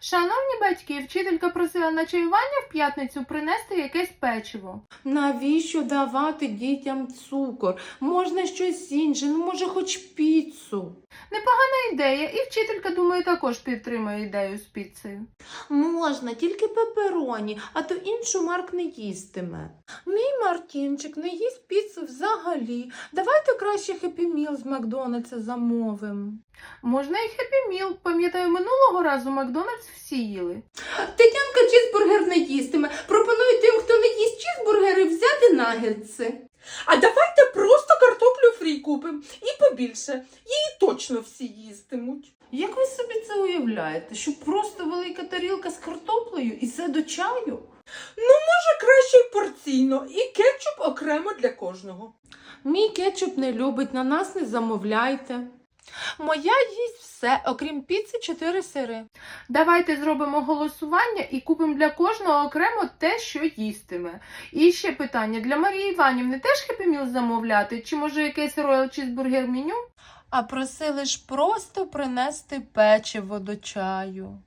Шановні батьки, вчителька просила на чаювання в п'ятницю принести якесь печиво. Навіщо давати дітям цукор? Можна щось інше, ну може хоч піцу. Непогана ідея, і вчителька, думаю, також підтримує ідею з піцею. Можна, тільки пепероні, а то іншу Марк не їстиме. Мій Мартінчик не їсть піцу взагалі. Давайте краще хеппі міл з Макдональдса замовимо. Можна і хеппі міл. Пам'ятаю, минулого разу Макдональдс всі їли. Тетянка чізбургер не їстиме. Пропоную тим, хто не їсть чізбургери, взяти нагетси. А давайте просто картоплю фрі купимо і побільше. Її точно всі їстимуть. Як ви собі це уявляєте? Що просто велика тарілка з картоплею і це до чаю? Ну, Може краще й порційно, і кетчуп окремо для кожного. Мій кетчуп не любить, на нас не замовляйте. Моя їсть все, окрім піци, чотири сири. Давайте зробимо голосування і купимо для кожного окремо те, що їстиме. І ще питання: для Марії Іванівни теж хепіміл замовляти? Чи може якесь роял чізбургер меню? А просили ж просто принести печиво до чаю.